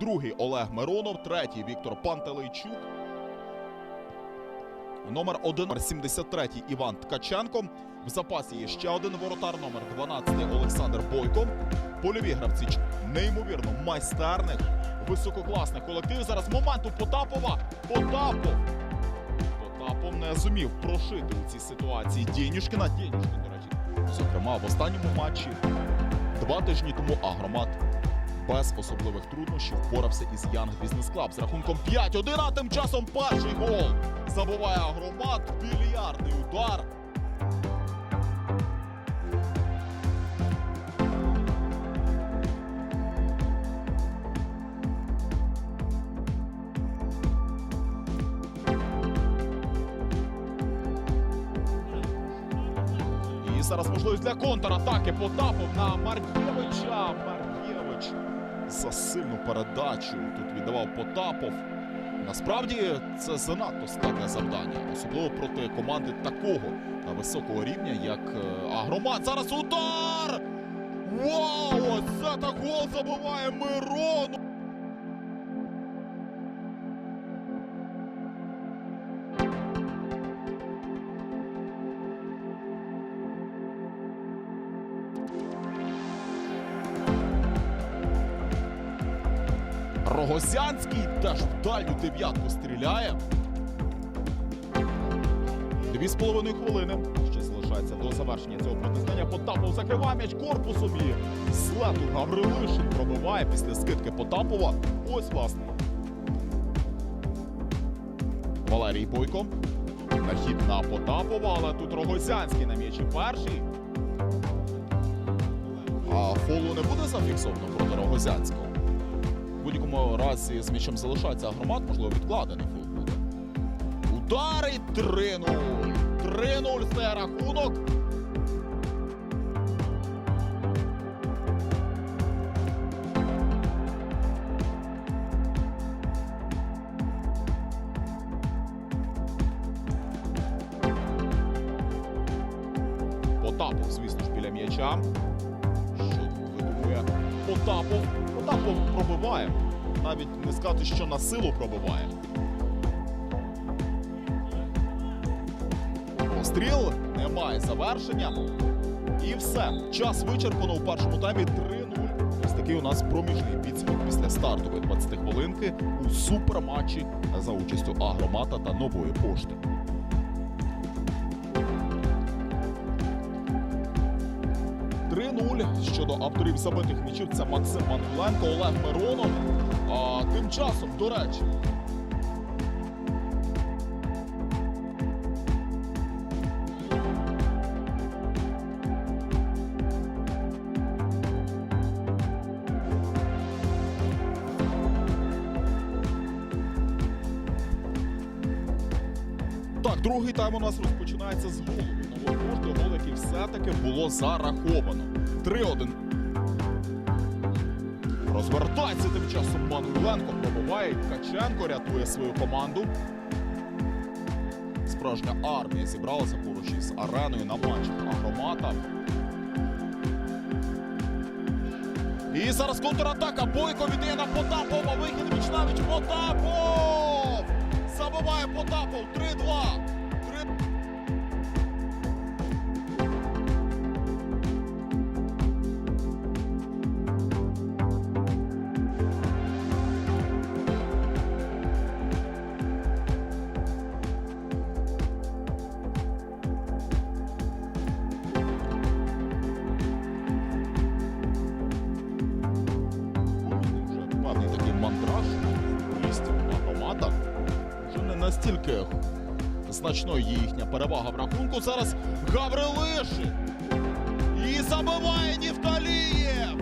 Другий Олег Миронов, третій Віктор Пантелейчук. Номер 1, номер 73 Іван Ткаченко. В запасі є ще один воротар, номер 12 Олександр Бойко. Польові гравці неймовірно майстерних, висококласних колективів. Зараз момент у Потапова. Потапов. Потапов не зумів прошити у цій ситуації Дєнюшкіна. Дєнюшкін, до речі, зокрема, в останньому матчі два тижні тому Агромат без особливих труднощів впорався із Янг Бізнес Клаб з рахунком 5-1, а тим часом перший гол забуває Агромат, більярдний удар. І зараз можливість для контратаки Потапов на Мар'євича. За сильну передачу тут віддавав Потапов. Насправді це занадто складне завдання, особливо проти команди такого високого рівня, як е, Агромат. Зараз удар! Вау! Це так гол забиває Мирон! Рогосянський теж в дальню дев'ятку стріляє. Дві з половиною хвилини. Ще залишається до завершення цього протистояння. Потапов закриває м'яч корпусом і слету Гаврилишин пробиває після скидки Потапова. Ось власне. Валерій Бойко. Нахід на Потапова, але тут Рогозянський на м'ячі перший. А фолу не буде зафіксовано проти Рогозянського. Будь-якому разі з м'ячем залишається громад, можливо, відкладений фол буде. Удар і 3-0. 3-0 це рахунок. Потапов, звісно ж, біля м'яча. Що видумує Потапов? Потапов пробиває. Навіть не сказати, що на силу пробиває. Постріл немає завершення. І все. Час вичерпано у першому таймі 3-0. Ось такий у нас проміжний підсумок після стартової 20 хвилинки у суперматчі за участю Агромата та нової пошти. 0 щодо авторів забитих м'ячів це Максим Мангуленко, Олег Миронов. А тим часом, до речі, Другий тайм у нас розпочинається з голу. Нової пошти, гол, який все-таки було зараховано. 3-1. Розвертається тим часом Мануйленко пробиває. Ткаченко рятує свою команду. Справжня армія зібралася поруч із ареною на матчах Агромата. І зараз контратака. Бойко віддає на Потапова. Вихід віч навіч Потапов! Потапов. 3-2. Настільки значною є їхня перевага в рахунку. Зараз Гаврилишин. І забиває Нівталієв.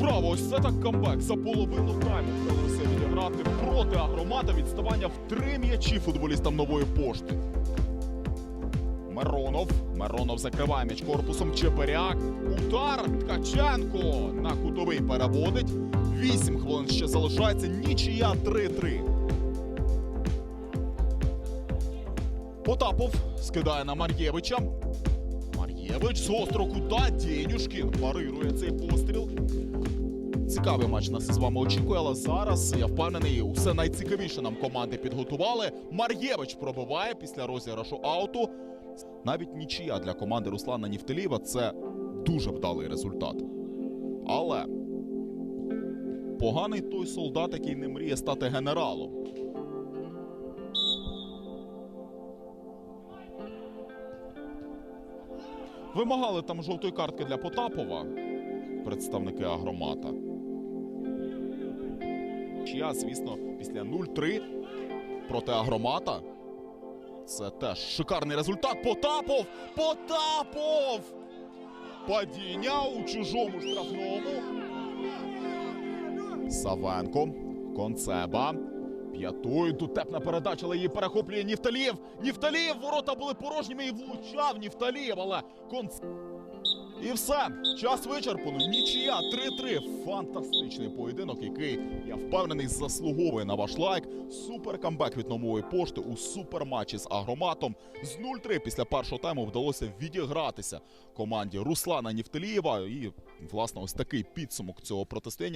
Браво, ось це так камбек. За половину тайму вдалося відіграти проти агромата відставання в три м'ячі футболістам нової пошти. Миронов. Миронов закриває м'яч корпусом Чеперяк. Удар Ткаченко на кутовий переводить. Вісім хвилин ще залишається. Нічия 3-3. Потапов скидає на Мар'євича. Мар'євич з гострого кута. Дєнюшкін парирує цей постріл. Цікавий матч нас із вами очікує, але зараз я впевнений, усе найцікавіше нам команди підготували. Мар'євич пробиває після розіграшу ауту. Навіть нічия для команди Руслана Нівтеліва це дуже вдалий результат. Але поганий той солдат, який не мріє стати генералом. Вимагали там жовтої картки для Потапова представники агромата. Чия, звісно, після 0-3 проти агромата. Це теж шикарний результат. Потапов! Потапов! Падіння у чужому штрафному. Савенко. Концеба. П'ятою дотепна передача, але її перехоплює Нівталієв. Нівталієв! Ворота були порожніми і влучав Нівталієв, але Конц... І все, час вичерпано. Нічия 3-3. Фантастичний поєдинок, який я впевнений заслуговує на ваш лайк. Супер камбек від нової пошти у суперматчі з агроматом. З 0-3 після першого тайму вдалося відігратися команді Руслана Нівтелієва. І власне ось такий підсумок цього протистояння.